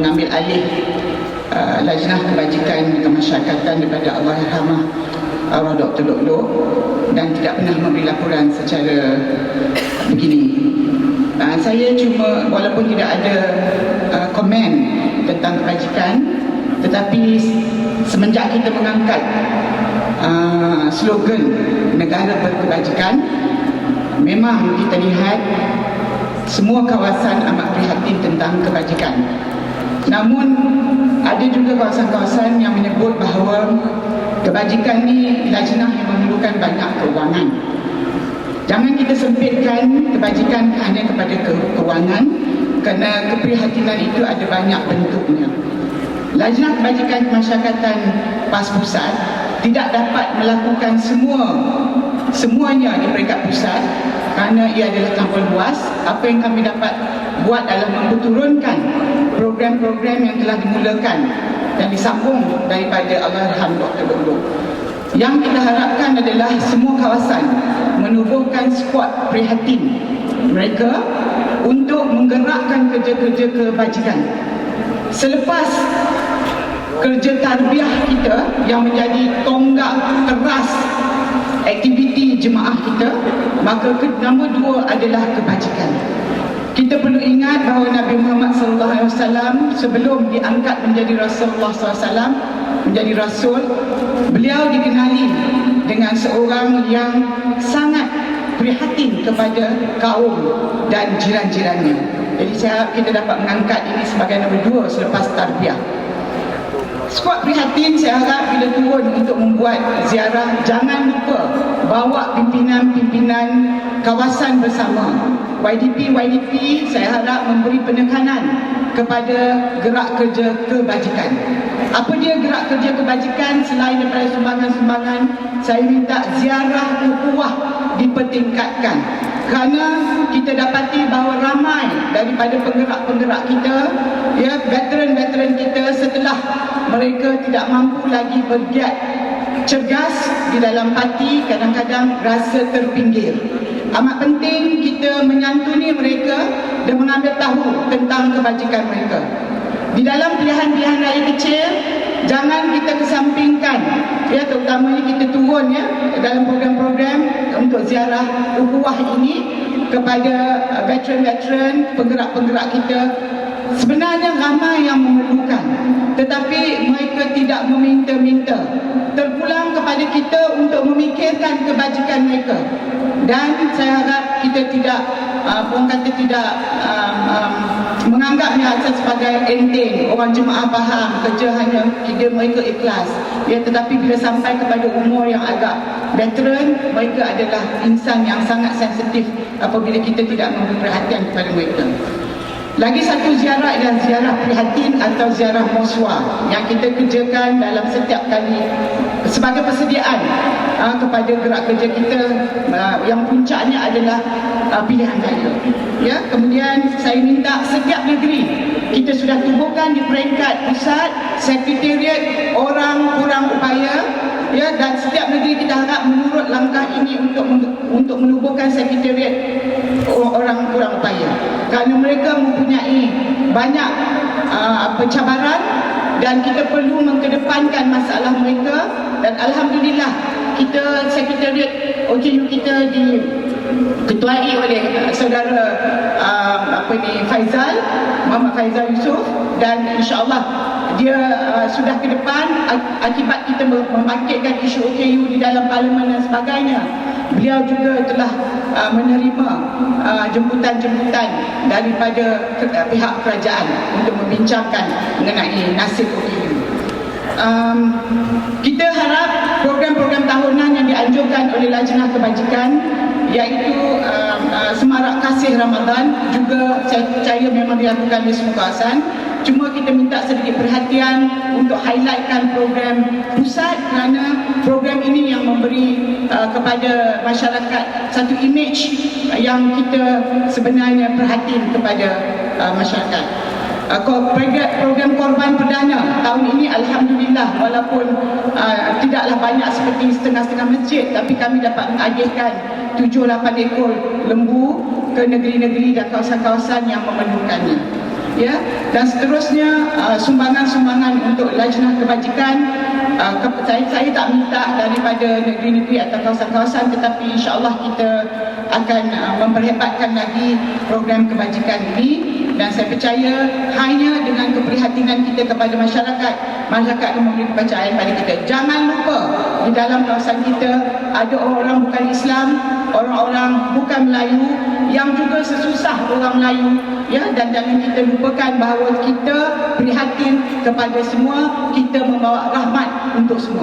mengambil alih uh, lajnah kebajikan kemasyarakatan daripada Allah Rahmah arwah Dr. Lok Lok dan tidak pernah memberi laporan secara begini. Uh, saya cuma walaupun tidak ada uh, komen tentang kebajikan tetapi semenjak kita mengangkat uh, slogan negara berkebajikan memang kita lihat semua kawasan amat prihatin tentang kebajikan. Namun ada juga kawasan-kawasan yang menyebut bahawa kebajikan ni lajnah yang memerlukan banyak keuangan. Jangan kita sempitkan kebajikan hanya kepada ke- keuangan kerana keprihatinan itu ada banyak bentuknya. Lajnah Kebajikan Kemasyarakatan PAS Pusat tidak dapat melakukan semua semuanya di peringkat pusat kerana ia adalah terlampau luas. Apa yang kami dapat buat adalah memperturunkan program-program yang telah dimulakan dan disambung daripada Allahyarham Dr. Dulu. Yang kita harapkan adalah semua kawasan menubuhkan skuad prihatin mereka untuk menggerakkan kerja-kerja kebajikan. Selepas kerja tarbiyah kita yang menjadi tonggak keras aktiviti jemaah kita maka nombor dua adalah kebajikan kita perlu ingat bahawa Nabi Muhammad SAW sebelum diangkat menjadi Rasulullah SAW menjadi Rasul beliau dikenali dengan seorang yang sangat prihatin kepada kaum dan jiran-jirannya. Jadi saya harap kita dapat mengangkat ini sebagai nombor dua selepas tarbiyah. Skuad prihatin saya harap bila turun untuk membuat ziarah jangan lupa bawa pimpinan-pimpinan kawasan bersama. YDP YDP saya harap memberi penekanan kepada gerak kerja kebajikan. Apa dia gerak kerja kebajikan selain daripada sumbangan-sumbangan? Saya minta ziarah ukhuwah dipertingkatkan. Kerana kita dapati bahawa ramai daripada penggerak-penggerak kita, ya veteran-veteran kita setelah mereka tidak mampu lagi bergiat cergas di dalam parti kadang-kadang rasa terpinggir. Amat penting kita menyantuni mereka dan mengambil tahu tentang kebajikan mereka. Di dalam pilihan-pilihan raya kecil, jangan kita kesampingkan ya terutamanya kita turun ya dalam program-program untuk ziarah ukhuwah ini kepada uh, veteran-veteran penggerak-penggerak kita sebenarnya ramai yang memerlukan tetapi mereka tidak meminta-minta kita untuk memikirkan kebajikan mereka. Dan saya harap kita tidak uh, orang kata tidak um, um, menganggapnya asal sebagai enteng orang jemaah faham kerja hanya kira mereka ikhlas. Ya tetapi bila sampai kepada umur yang agak veteran mereka adalah insan yang sangat sensitif apabila kita tidak memberi perhatian kepada mereka. Lagi satu ziarah adalah ziarah prihatin atau ziarah moswa yang kita kerjakan dalam setiap kali sebagai persediaan uh, kepada gerak kerja kita uh, yang puncaknya adalah uh, pilihan raya. Ya, kemudian saya minta setiap negeri kita sudah tubuhkan di peringkat pusat sekretariat orang kurang upaya ya dan setiap negeri kita harap menurut langkah ini untuk untuk menubuhkan sekretariat orang kurang upaya kerana mereka mempunyai banyak uh, pencabaran dan kita perlu mengedepankan masalah mereka dan alhamdulillah kita sekretariat OKU kita di ketuai oleh uh, saudara uh, apa ni Faizal Muhammad Faizal Yusof. Dan insyaallah dia uh, sudah ke depan akibat kita membangkitkan isu OKU di dalam parlimen dan sebagainya beliau juga telah uh, menerima uh, jemputan-jemputan daripada ke, pihak kerajaan untuk membincangkan mengenai nasib OKU um, kita harap program-program tahunan yang dianjurkan oleh Lajnah Kebajikan iaitu um, uh, Semarak Kasih Ramadan juga saya memang dilakukan di semua kawasan. Cuma kita minta sedikit perhatian untuk highlightkan program pusat kerana program ini yang memberi uh, kepada masyarakat satu image yang kita sebenarnya perhatian kepada uh, masyarakat program korban perdana. Tahun ini Alhamdulillah walaupun uh, tidaklah banyak seperti setengah-setengah masjid tapi kami dapat mengajarkan 7-8 ekor lembu ke negeri-negeri dan kawasan-kawasan yang memerlukannya. Ya? Dan seterusnya uh, sumbangan-sumbangan untuk lajnah kebajikan. Uh, saya, saya tak minta daripada negeri-negeri atau kawasan-kawasan tetapi insyaAllah kita akan uh, memperhebatkan lagi program kebajikan ini dan saya percaya hanya dengan keprihatinan kita kepada masyarakat masyarakat akan memberi kepercayaan pada kita. Jangan lupa di dalam kawasan kita ada orang-orang bukan Islam orang-orang bukan Melayu yang juga sesusah orang Melayu ya. Dan jangan kita lupakan bahawa kita prihatin kepada semua kita membawa rahmat untuk semua